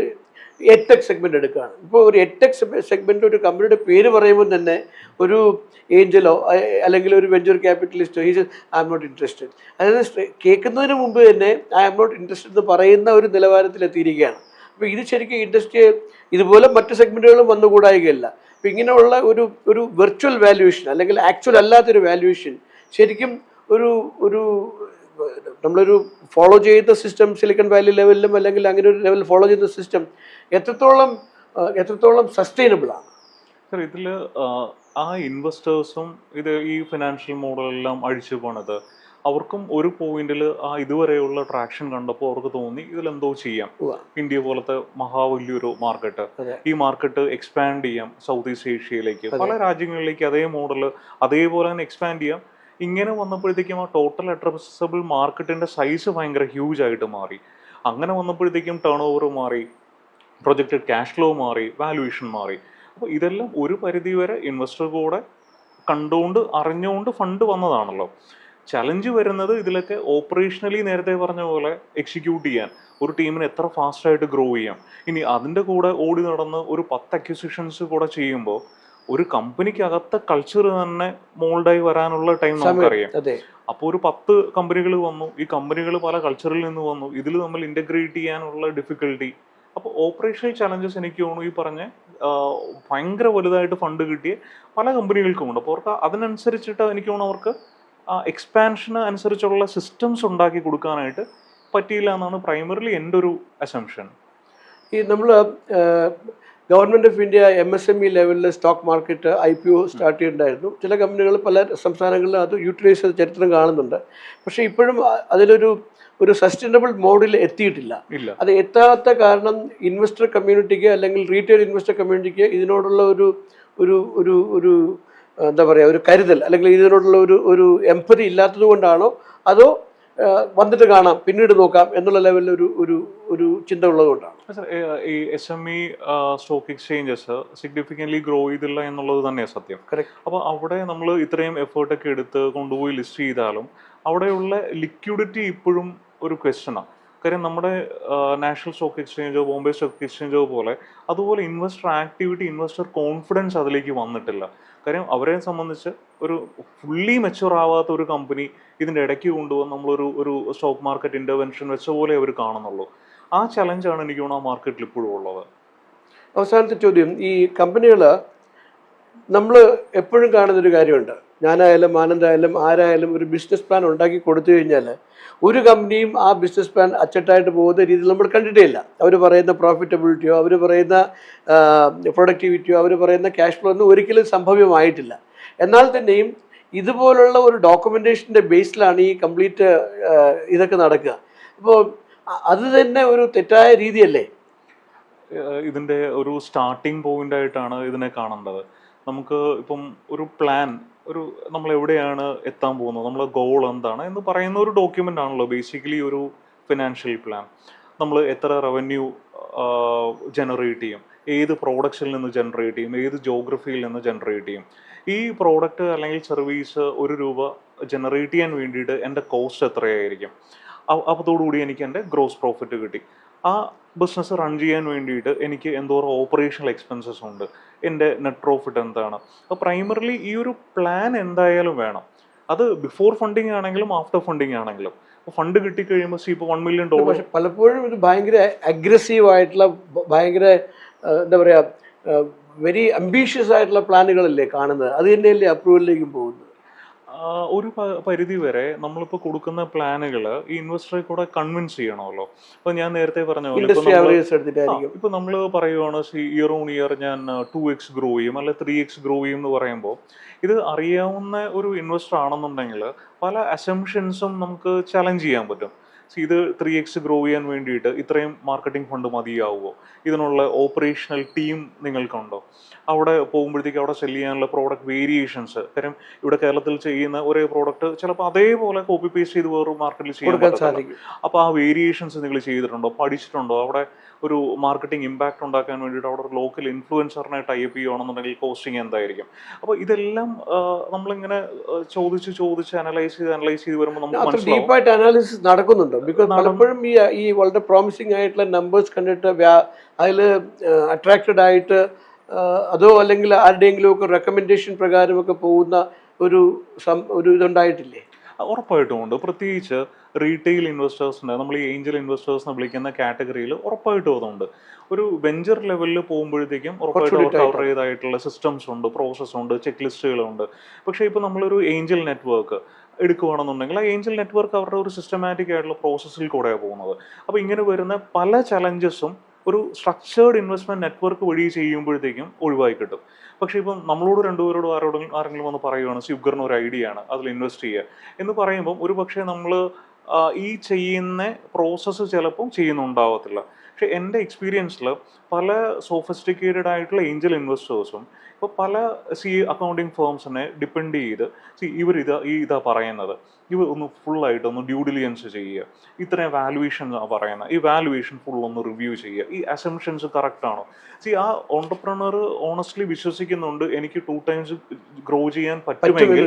S1: എട്ടെക് സെഗ്മെന്റ് എടുക്കുകയാണ്. ഇപ്പോൾ ഒരു എട്ടെക് സെഗ്മെന്റ് ഒരു കമ്പനിയുടെ പേര് പറയുമ്പോൾ തന്നെ ഒരു ഏഞ്ചലോ അല്ലെങ്കിൽ ഒരു venture ക്യാപിറ്റലിസ്റ്റോ is I am not interested അതായത് കേൾക്കുന്നതിന് മുമ്പ് തന്നെ ഐ എം നോട്ട് ഇൻട്രസ്റ്റഡ് എന്ന് പറയുന്ന ഒരു നിലവാരത്തിൽ എത്തിയിരിക്കുകയാണ്. അപ്പോൾ ഇത് ശരിക്കും ഇൻഡസ്ട്രിയെ ഇതുപോലെ മറ്റ് സെഗ്മെന്റുകളും വന്നുകൂടായികയല്ല അപ്പോൾ ഇങ്ങനെയുള്ള ഒരു ഒരു വെർച്വൽ വാല്യുവേഷൻ അല്ലെങ്കിൽ ആക്ച്വൽ അല്ലാത്തൊരു വാല്യുവേഷൻ ശരിക്കും ഒരു ഒരു നമ്മളൊരു ഫോളോ ചെയ്യുന്ന സിസ്റ്റം സിലിക്കൺ വാലി ലെവലിലും അല്ലെങ്കിൽ അങ്ങനെ ഒരു ലെവൽ ഫോളോ ചെയ്യുന്ന സിസ്റ്റം എത്രത്തോളം എത്രത്തോളം സസ്റ്റൈനബിൾ ആണ്?
S2: സർ ഇതിൽ ആ ഇൻവെസ്റ്റേഴ്സും ഇത് ഈ ഫിനാൻഷ്യൽ മോഡലെല്ലാം അഴിച്ചു പോണത് അവർക്കും ഒരു പോയിന്റിൽ ആ ഇതുവരെയുള്ള ട്രാക്ഷൻ കണ്ടപ്പോൾ അവർക്ക് തോന്നി ഇതിലെന്തോ ചെയ്യാം. ഇന്ത്യ പോലത്തെ മഹാ വലിയൊരു
S1: മാർക്കറ്റ്
S2: ഈ മാർക്കറ്റ് എക്സ്പാൻഡ് ചെയ്യാം സൗത്ത് ഈസ്റ്റ് ഏഷ്യയിലേക്ക് പല രാജ്യങ്ങളിലേക്ക് അതേ മോഡൽ അതേപോലെ തന്നെ എക്സ്പാൻഡ് ചെയ്യാം. ഇങ്ങനെ വന്നപ്പോഴത്തേക്കും ആ ടോട്ടൽ അഡ്രസബിൾ മാർക്കറ്റിന്റെ സൈസ് ഭയങ്കര ഹ്യൂജ് ആയിട്ട് മാറി. അങ്ങനെ വന്നപ്പോഴത്തേക്കും ടേൺ ഓവർ മാറി പ്രൊജക്റ്റഡ് ക്യാഷ് ഫ്ലോ മാറി വാല്യുവേഷൻ മാറി. അപ്പോൾ ഇതെല്ലാം ഒരു പരിധി വരെ ഇൻവെസ്റ്റർ കൂടെ കണ്ടുകൊണ്ട് അറിഞ്ഞുകൊണ്ട് ഫണ്ട് വന്നതാണല്ലോ. ചലഞ്ച് വരുന്നത് ഇതിലൊക്കെ ഓപ്പറേഷണലി നേരത്തെ പറഞ്ഞ പോലെ എക്സിക്യൂട്ട് ചെയ്യാൻ ഒരു ടീമിന് എത്ര ഫാസ്റ്റായിട്ട് ഗ്രോ ചെയ്യാം. ഇനി അതിന്റെ കൂടെ ഓടി നടന്ന് ഒരു പത്ത് അക്വിസിഷൻസ് കൂടെ ചെയ്യുമ്പോൾ ഒരു കമ്പനിക്ക് അകത്തെ കൾച്ചർ തന്നെ മോൾഡായി വരാനുള്ള ടൈം നമുക്കറിയാം. അപ്പോൾ ഒരു പത്ത് കമ്പനികൾ വന്നു ഈ കമ്പനികൾ പല കൾച്ചറിൽ നിന്ന് വന്നു. ഇതിൽ നമ്മൾ ഇന്റഗ്രേറ്റ് ചെയ്യാനുള്ള ഡിഫിക്കൽട്ടി അപ്പോൾ ഓപ്പറേഷണൽ ചലഞ്ചസ് എനിക്ക് തോന്നുന്നു ഈ പറഞ്ഞ ഭയങ്കര വലുതായിട്ട് ഫണ്ട് കിട്ടിയ പല കമ്പനികൾക്കും ഉണ്ട്. അപ്പോൾ അവർക്ക് അതിനനുസരിച്ചിട്ട് എനിക്ക് തോന്നുന്നു അവർക്ക് എക്സ്പാൻഷന് അനുസരിച്ചുള്ള സിസ്റ്റംസ് ഉണ്ടാക്കി കൊടുക്കാനായിട്ട് പറ്റിയില്ല എന്നാണ് പ്രൈമറിലി എന്റെ ഒരു അസംഷൻ
S1: ഈ നമ്മൾ government of India M S M E ലെവലിൽ stock market I P O start ചെയ്തിട്ടുണ്ടായിരുന്നു. ചില കമ്പനികൾ പല സംസ്ഥാനങ്ങളിലും അത് യൂട്ടിലൈസ് ചെയ്ത ചരിത്രം കാണുന്നുണ്ട്. പക്ഷേ ഇപ്പോഴും അതിലൊരു ഒരു സസ്റ്റൈനബിൾ മോഡിൽ എത്തിയിട്ടില്ല. അത് എത്താത്ത കാരണം ഇൻവെസ്റ്റർ കമ്മ്യൂണിറ്റിക്ക് അല്ലെങ്കിൽ റീറ്റെയിൽ ഇൻവെസ്റ്റർ കമ്മ്യൂണിറ്റിക്ക് ഇതിനോടുള്ള ഒരു ഒരു ഒരു ഒരു എന്താ പറയുക ഒരു കരുതൽ അല്ലെങ്കിൽ ഇതിനോടുള്ള ഒരു ഒരു എംപതി ഇല്ലാത്തത് കൊണ്ടാണോ അതോ വന്നിട്ട് കാണാം പിന്നീട് നോക്കാം എന്നുള്ള ലെവലിൽ ഒരു ഒരു ഒരു ചിന്ത
S2: ഉള്ളതുകൊണ്ടാണ് ഈ S M E stock exchanges significantly grow ചെയ്തില്ല എന്നുള്ളത് തന്നെയാണ് സത്യം.
S1: അപ്പൊ
S2: അപ്പോൾ അവിടെ നമ്മൾ ഇത്രയും എഫേർട്ടൊക്കെ എടുത്ത് കൊണ്ടുപോയി ലിസ്റ്റ് ചെയ്താലും അവിടെയുള്ള ലിക്വിഡിറ്റി ഇപ്പോഴും ഒരു ക്വസ്റ്റനാണ് കാര്യം നമ്മുടെ നാഷണൽ സ്റ്റോക്ക് എക്സ്ചേഞ്ചോ ബോംബെ സ്റ്റോക്ക് എക്സ്ചേഞ്ചോ പോലെ അതുപോലെ ഇൻവെസ്റ്റർ ആക്ടിവിറ്റി ഇൻവെസ്റ്റർ കോൺഫിഡൻസ് അതിലേക്ക് വന്നിട്ടില്ല. കാര്യം അവരെ സംബന്ധിച്ച് ഒരു ഫുള്ളി മെച്ചുവർ ആവാത്ത ഒരു കമ്പനി ഇതിന്റെ ഇടയ്ക്ക് കൊണ്ടുവന്ന് നമ്മളൊരു ഒരു സ്റ്റോക്ക് മാർക്കറ്റ് ഇന്റർവെൻഷൻ വെച്ച പോലെ അവർ കാണുന്നുള്ളൂ. ആ ചലഞ്ചാണ് എനിക്ക് തോന്നുന്നു ആ മാർക്കറ്റിൽ ഇപ്പോഴും ഉള്ളത്.
S1: അവസാനത്തെ ചോദ്യം ഈ കമ്പനികൾ നമ്മൾ എപ്പോഴും കാണുന്നൊരു കാര്യമുണ്ട്. ഞാനായാലും ആനന്ദായാലും ആരായാലും ഒരു ബിസിനസ് പ്ലാൻ ഉണ്ടാക്കി കൊടുത്തു കഴിഞ്ഞാൽ ഒരു കമ്പനിയും ആ ബിസിനസ് പ്ലാൻ അച്ചട്ടായിട്ട് പോകുന്ന രീതിയിൽ നമ്മൾ കണ്ടിട്ടേ ഇല്ല. അവർ പറയുന്ന പ്രോഫിറ്റബിലിറ്റിയോ അവർ പറയുന്ന പ്രൊഡക്ടിവിറ്റിയോ അവർ പറയുന്ന ക്യാഷ് ഫ്ലോ ഒന്നും ഒരിക്കലും സംഭവ്യമായിട്ടില്ല. എന്നാൽ തന്നെയും ഇതുപോലുള്ള ഒരു ഡോക്യുമെന്റേഷന്റെ ബേസിലാണ് ഈ കംപ്ലീറ്റ് ഇതൊക്കെ നടക്കുക. അപ്പോൾ അത് തന്നെ ഒരു തെറ്റായ രീതിയല്ലേ?
S2: ഇതിന്റെ ഒരു സ്റ്റാർട്ടിംഗ് പോയിന്റ് ആയിട്ടാണ് ഇതിനെ കാണേണ്ടത്. നമുക്ക് ഇപ്പം ഒരു പ്ലാൻ ഒരു നമ്മൾ എവിടെയാണ് എത്താൻ പോകുന്നത് നമ്മളെ ഗോൾ എന്താണ് എന്ന് പറയുന്ന ഒരു ഡോക്യുമെന്റ് ആണല്ലോ ബേസിക്കലി ഒരു ഫിനാൻഷ്യൽ പ്ലാൻ നമ്മൾ എത്ര റവന്യൂ ജനറേറ്റ് ചെയ്യും ഏത് പ്രോഡക്ട്സിൽ നിന്ന് ജനറേറ്റ് ചെയ്യും ഏത് ജോഗ്രഫിയിൽ നിന്ന് ജനറേറ്റ് ചെയ്യും. ഈ പ്രോഡക്റ്റ് അല്ലെങ്കിൽ സർവീസ് ഒരു രൂപ ജനറേറ്റ് ചെയ്യാൻ വേണ്ടിയിട്ട് എന്റെ കോസ്റ്റ് എത്രയായിരിക്കും? അതോടുകൂടി എനിക്ക് എന്റെ ഗ്രോസ് പ്രോഫിറ്റ് കിട്ടി. ആ ബിസിനസ് റൺ ചെയ്യാൻ വേണ്ടിയിട്ട് എനിക്ക് എന്തോരം ഓപ്പറേഷണൽ എക്സ്പെൻസസ് ഉണ്ട്. എന്റെ നെറ്റ് പ്രോഫിറ്റ് എന്താണ്? അപ്പോൾ പ്രൈമറിലി ഈ ഒരു പ്ലാൻ എന്തായാലും വേണം. അത് ബിഫോർ ഫണ്ടിങ് ആണെങ്കിലും ആഫ്റ്റർ ഫണ്ടിങ് ആണെങ്കിലും. അപ്പോൾ ഫണ്ട് കിട്ടിക്കഴിയുമ്പോൾ സി ഇപ്പോൾ വൺ മില്യൺ ഡോളർ
S1: പക്ഷെ പലപ്പോഴും ഇത് ഭയങ്കര അഗ്രസീവ് ആയിട്ടുള്ള ഭയങ്കര എന്താ പറയുക വെരി അംബീഷ്യസ് ആയിട്ടുള്ള പ്ലാനുകളല്ലേ കാണുന്നത്? അത് തന്നെയല്ലേ അപ്രൂവലിലേക്കും പോകുന്നത്?
S2: ഒരു പരിധി വരെ നമ്മളിപ്പോൾ കൊടുക്കുന്ന പ്ലാനുകൾ ഈ ഇൻവെസ്റ്ററെ കൂടെ കൺവിൻസ് ചെയ്യണമല്ലോ. അപ്പൊ ഞാൻ നേരത്തെ പറഞ്ഞ പോലെ ഇപ്പൊ നമ്മൾ പറയുവാണ് ഇയർ ഓൺ ഇയർ ഞാൻ ടു എക്സ് ഗ്രോ ചെയ്യും അല്ലെ ത്രീ എക്സ് ഗ്രോ ചെയ്യും എന്ന് പറയുമ്പോൾ ഇത് അറിയാവുന്ന ഒരു ഇൻവെസ്റ്റർ ആണെന്നുണ്ടെങ്കിൽ പല അസംഷൻസും നമുക്ക് ചലഞ്ച് ചെയ്യാൻ പറ്റും. ഇത് ത്രീ എക്സ് ഗ്രോ ചെയ്യാൻ വേണ്ടിയിട്ട് ഇത്രയും മാർക്കറ്റിംഗ് ഫണ്ട് മതിയാവുമോ? ഇതിനുള്ള ഓപ്പറേഷണൽ ടീം നിങ്ങൾക്കുണ്ടോ? അവിടെ പോകുമ്പോഴത്തേക്ക് അവിടെ സെൽ ചെയ്യാനുള്ള പ്രോഡക്റ്റ് വേരിയേഷൻസ് കാര്യം ഇവിടെ കേരളത്തിൽ ചെയ്യുന്ന ഒരേ പ്രോഡക്റ്റ് ചിലപ്പോൾ അതേപോലെ കോപ്പി പേസ്റ്റ് ചെയ്ത് വേറൊരു മാർക്കറ്റിൽ ചെയ്യാൻ
S1: സാധിക്കും.
S2: അപ്പോൾ ആ വേരിയേഷൻസ് നിങ്ങൾ ചെയ്തിട്ടുണ്ടോ? പഠിച്ചിട്ടുണ്ടോ? അവിടെ ഒരു മാർക്കറ്റിംഗ് ഇമ്പാക്റ്റ് ഉണ്ടാക്കാൻ വേണ്ടിയിട്ട് അവിടെ ഒരു ലോക്കൽ ഇൻഫ്ലുവൻസറിനെ ടൈപ്പ് ചെയ്യുകയാണെന്നുണ്ടെങ്കിൽ കോസ്റ്റിംഗ് എന്തായിരിക്കും? അപ്പോൾ ഇതെല്ലാം നമ്മളിങ്ങനെ ചോദിച്ച് ചോദിച്ച് അനലൈസ് ചെയ്ത് അനലൈസ് ചെയ്ത് വരുമ്പോൾ നമുക്ക്
S1: ഡീപ്പായിട്ട് അനാലിസിസ് നടക്കുന്നുണ്ട്. ബിക്കോസ് പലപ്പോഴും ഈ ഈ വളരെ പ്രോമിസിംഗ് ആയിട്ടുള്ള നമ്പേഴ്സ് കണ്ടിട്ട് അതിൽ അട്രാക്റ്റഡ് ആയിട്ട് അതോ അല്ലെങ്കിൽ ആരുടെയെങ്കിലും ഒക്കെ റെക്കമെൻഡേഷൻ പ്രകാരമൊക്കെ പോകുന്ന ഒരു ഒരു ഇതുണ്ടായിട്ടില്ലേ?
S2: ഉറപ്പായിട്ടും ഉണ്ട്. പ്രത്യേകിച്ച് റീറ്റെയിൽ ഉണ്ട്. നമ്മൾ ഈ ഏഞ്ചൽ ഇൻവെസ്റ്റേഴ്സ് എന്ന് വിളിക്കുന്ന കാറ്റഗറിയിൽ ഉറപ്പായിട്ടും അതുണ്ട്. ഒരു വെഞ്ചർ ലെവലിൽ പോകുമ്പോഴത്തേക്കും ഉറപ്പായിട്ടും
S1: കവർ
S2: അവർക്ക് അവരുടെ സിസ്റ്റംസ് ഉണ്ട് പ്രോസസ്സ് ഉണ്ട് ചെക്ക് ലിസ്റ്റുകളുണ്ട് പക്ഷേ ഇപ്പോൾ നമ്മളൊരു ഏഞ്ചൽ നെറ്റ്വർക്ക് എടുക്കുകയാണെന്നുണ്ടെങ്കിൽ ആ ഏഞ്ചൽ നെറ്റ്വർക്ക് അവരുടെ ഒരു സിസ്റ്റമാറ്റിക് ആയിട്ടുള്ള പ്രോസസ്സിൽ കൂടെയാണ് പോകുന്നത്. അപ്പോൾ ഇങ്ങനെ വരുന്ന പല ചലഞ്ചസും ഒരു സ്ട്രക്ചേർഡ് ഇൻവെസ്റ്റ്മെന്റ് നെറ്റ്വർക്ക് വഴി ചെയ്യുമ്പോഴത്തേക്കും ഒഴിവായി കിട്ടും. പക്ഷേ ഇപ്പം നമ്മളോട് രണ്ടുപേരോടും ആരോടും ആരെങ്കിലും വന്ന് പറയുകയാണ് സ്വിഗ്ഗറിന് ഒരു ഐഡിയ ആണ് അതിൽ ഇൻവെസ്റ്റ് ചെയ്യുക. എന്ന് പറയുമ്പം ഒരു പക്ഷേ നമ്മൾ ഈ ചെയ്യുന്ന പ്രോസസ്സ് ചിലപ്പം ചെയ്യുന്നുണ്ടാവത്തില്ല. പക്ഷെ എന്റെ എക്സ്പീരിയൻസിൽ പല സോഫിസ്റ്റിക്കേറ്റഡ് ആയിട്ടുള്ള ഏഞ്ചൽ ഇൻവെസ്റ്റേഴ്സും ഇപ്പോൾ പല സി അക്കൗണ്ടിങ് ഫേംസിനെ ഡിപ്പെൻഡ് ചെയ്ത് സി ഇവർ ഇതാ ഈ ഇതാ പറയുന്നത്. ഇവർ ഒന്ന് ഫുള്ളായിട്ട് ഒന്ന് ഡ്യൂ ഡിലിയൻസ് ചെയ്യുക. ഇത്രയും വാലുവേഷൻ പറയുന്നത് ഈ വാലുവേഷൻ ഫുൾ ഒന്ന് റിവ്യൂ ചെയ്യുക. ഈ അസംഷൻസ് കറക്റ്റ് ആണോ? സി ആ ഓണ്ടർപ്രണർ ഓണസ്റ്റ്ലി വിശ്വസിക്കുന്നുണ്ട് എനിക്ക് ടു ടൈംസ് ഗ്രോ ചെയ്യാൻ പറ്റുമെങ്കിൽ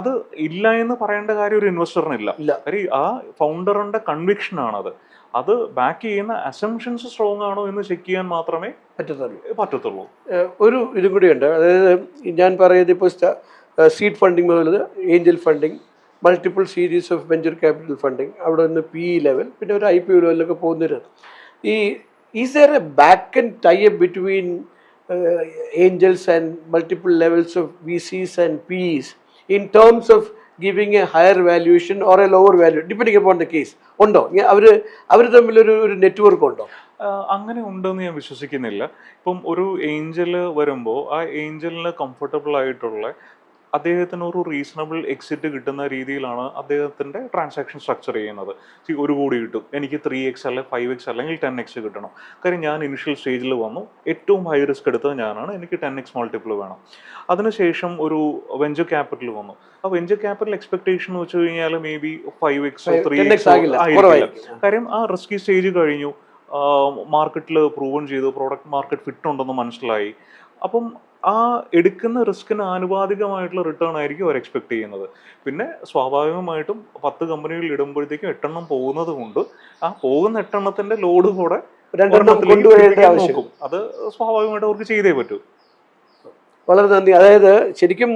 S2: അത് ഇല്ല എന്ന് പറയേണ്ട കാര്യം ഒരു ഇൻവെസ്റ്ററിനില്ല കാര്യം ആ ഫൗണ്ടറിന്റെ കൺവിക്ഷൻ ആണത്. അത് ബാക്ക് ചെയ്യുന്ന അസംഷൻസ് സ്ട്രോങ് ആണോ എന്ന് ചെക്ക് ചെയ്യാൻ മാത്രമേ
S1: പറ്റത്തുള്ളൂ.
S2: പറ്റത്തുള്ളൂ.
S1: ഒരു ഇതും കൂടിയുണ്ട് അതായത് ഞാൻ പറയുന്നത് ഇപ്പോൾ സീഡ് ഫണ്ടിങ് മുതൽ angel funding multiple series of venture capital funding അവിടെ നിന്ന് പി ഇ ലെവൽ പിന്നെ ഒരു ഐ പി ഒ ലെവലൊക്കെ പോകുന്നൊരു ഈ is there a back and tie up between angels and multiple levels of V Cs and PEs in terms of giving a higher valuation or a lower value depending upon the case ഉണ്ടോ? അവർ അവർ തമ്മിലൊരു ഒരു നെറ്റ്വർക്ക് ഉണ്ടോ?
S2: അങ്ങനെ ഉണ്ടെന്ന് ഞാൻ വിശ്വസിക്കുന്നില്ല. ഇപ്പം ഒരു ഏഞ്ചൽ വരുമ്പോൾ ആ ഏഞ്ചലിന് കംഫർട്ടബിൾ ആയിട്ടുള്ള അദ്ദേഹത്തിന് ഒരു റീസണബിൾ എക്സിറ്റ് കിട്ടുന്ന രീതിയിലാണ് അദ്ദേഹത്തിന്റെ ട്രാൻസാക്ഷൻ സ്ട്രക്ചർ ചെയ്യുന്നത്. ഒരു കോടി കിട്ടും. എനിക്ക് ത്രീ എക്സ് അല്ലെ ഫൈവ് എക്സ് അല്ലെങ്കിൽ ടെൻ എക്സ് കിട്ടണം. കാര്യം ഞാൻ ഇനിഷ്യൽ സ്റ്റേജിൽ വന്നു. ഏറ്റവും ഹൈ റിസ്ക് എടുത്തത് ഞാനാണ്. എനിക്ക് ടെൻ എക്സ് മൾട്ടിപ്പിൾ വേണം. അതിനുശേഷം ഒരു വെഞ്ചർ ക്യാപിറ്റൽ വന്നു. ആ വെഞ്ചർ ക്യാപിറ്റൽ എക്സ്പെക്ടേഷൻ എന്ന് വെച്ച് കഴിഞ്ഞാൽ മേ ബി ഫൈവ് എക്സോ ത്രീ
S1: 10x
S2: എക്സോ ആയിരിക്കില്ല. കാര്യം ആ റിസ്കി സ്റ്റേജ് കഴിഞ്ഞു. മാർക്കറ്റിൽ പ്രൂവൺ ചെയ്തു. പ്രോഡക്റ്റ് മാർക്കറ്റ് ഫിറ്റ് ഉണ്ടെന്ന് മനസ്സിലായി. അപ്പം ആ എടുക്കുന്ന റിസ്കിന് ആനുപാതികമായിട്ടുള്ള റിട്ടേൺ ആയിരിക്കും അവർ എക്സ്പെക്ട് ചെയ്യുന്നത്. പിന്നെ സ്വാഭാവികമായിട്ടും പത്ത് കമ്പനികളിൽ ഇടുമ്പോഴത്തേക്കും എട്ടെണ്ണം പോകുന്നത് കൊണ്ട് ആ പോകുന്ന എട്ടെണ്ണത്തിന്റെ ലോഡ് കൂടെ നോക്കും. അത് സ്വാഭാവികമായിട്ട് അവർക്ക് ചെയ്തേ പറ്റൂ.
S1: വളരെ നന്ദി. അതായത് ശരിക്കും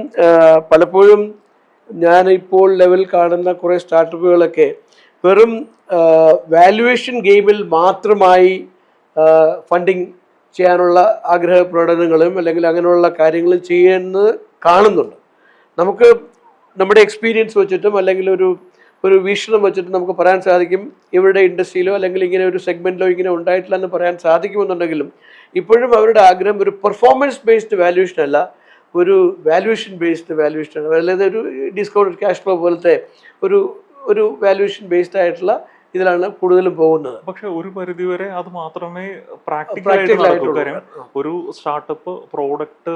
S1: പലപ്പോഴും ഞാൻ ഇപ്പോൾ ലെവൽ കാണുന്ന കുറേ സ്റ്റാർട്ടപ്പുകളൊക്കെ വെറും വാല്യുവേഷൻ ഗെയിമിൽ മാത്രമായി ഫണ്ടിങ് ചെയ്യാനുള്ള ആഗ്രഹ പ്രകടനങ്ങളും അല്ലെങ്കിൽ അങ്ങനെയുള്ള കാര്യങ്ങളും ചെയ്യുന്നത് കാണുന്നുണ്ട്. നമുക്ക് നമ്മുടെ എക്സ്പീരിയൻസ് വെച്ചിട്ടും അല്ലെങ്കിൽ ഒരു ഒരു വീക്ഷണം വെച്ചിട്ട് നമുക്ക് പറയാൻ സാധിക്കും. ഇവരുടെ ഇൻഡസ്ട്രിയിലോ അല്ലെങ്കിൽ ഇങ്ങനെ ഒരു സെഗ്മെന്റിലോ ഇങ്ങനെ ഉണ്ടായിട്ടില്ല എന്ന് പറയാൻ സാധിക്കുമെന്നുണ്ടെങ്കിലും ഇപ്പോഴും അവരുടെ ആഗ്രഹം ഒരു പെർഫോമൻസ് ബേസ്ഡ് വാല്യൂഷൻ അല്ല ഒരു വാല്യൂഷൻ ബേസ്ഡ് വാല്യൂഷൻ അതായത് ഒരു ഡിസ്കൗണ്ട് ക്യാഷ് ഫ്ലോ പോലത്തെ ഒരു ഒരു വാല്യൂഷൻ ബേസ്ഡ് ആയിട്ടുള്ള ഇതിലാണ് കൂടുതലും പോകുന്നത്.
S2: പക്ഷെ ഒരു പരിധിവരെ അത് മാത്രമേ പ്രാക്ടിക്കൽ. കാര്യം ഒരു സ്റ്റാർട്ടപ്പ് പ്രോഡക്റ്റ്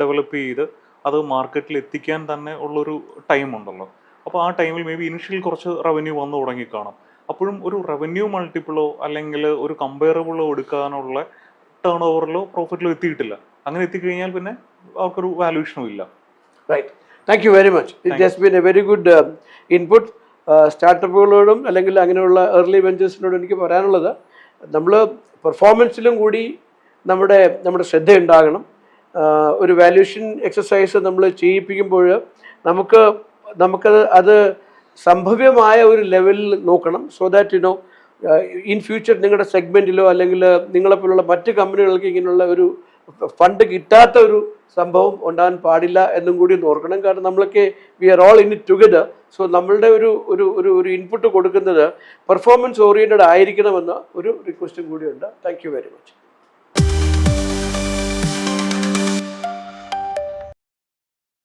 S2: ഡെവലപ്പ് ചെയ്ത് അത് മാർക്കറ്റിൽ എത്തിക്കാൻ തന്നെ ഉള്ളൊരു ടൈം ഉണ്ടല്ലോ. അപ്പോൾ ആ ടൈമിൽ മേ ബി ഇനിഷ്യൽ കുറച്ച് റവന്യൂ വന്നു തുടങ്ങി കാണും അപ്പോഴും ഒരു റവന്യൂ മൾട്ടിപ്പിളോ അല്ലെങ്കിൽ ഒരു കമ്പയറബിളോ എടുക്കാനുള്ള ടേൺ ഓവറിലോ പ്രോഫിറ്റിലോ എത്തിയിട്ടില്ല. അങ്ങനെ എത്തിക്കഴിഞ്ഞാൽ പിന്നെ അവർക്കൊരു വാല്യൂഷനും ഇല്ല.
S1: Right thank you very much it just been a very good input സ്റ്റാർട്ടപ്പുകളോടും അല്ലെങ്കിൽ അങ്ങനെയുള്ള ഏർലി വെഞ്ചേഴ്സിനോടും എനിക്ക് പറയാനുള്ളത് നമ്മൾ പെർഫോമൻസിലും കൂടി നമ്മുടെ നമ്മുടെ ശ്രദ്ധ ഉണ്ടാകണം ഒരു വാല്യൂഷൻ എക്സസൈസ് നമ്മൾ ചെയ്യിപ്പിക്കുമ്പോൾ നമുക്ക് നമുക്ക് അത് സംഭവ്യമായ ഒരു ലെവലിൽ നോക്കണം. So that you know in future നിങ്ങളുടെ സെഗ്മെന്റിലോ അല്ലെങ്കിൽ നിങ്ങളെപ്പോലുള്ള മറ്റ് കമ്പനികൾക്ക് ഇങ്ങനെയുള്ള ഒരു ഫണ്ട് കിട്ടാത്ത ഒരു സംഭവം ഉണ്ടാകാൻ പാടില്ല എന്നും കൂടി ഒന്ന് ഓർക്കണം. കാരണം നമ്മളൊക്കെ we are all in it together so നമ്മളുടെ ഒരു ഒരു ഒരു ഒരു ഇൻപുട്ട് കൊടുക്കുന്നത് പെർഫോമൻസ് ഓറിയന്റഡ് ആയിരിക്കണമെന്ന ഒരു റിക്വസ്റ്റും കൂടിയുണ്ട്. Thank you very much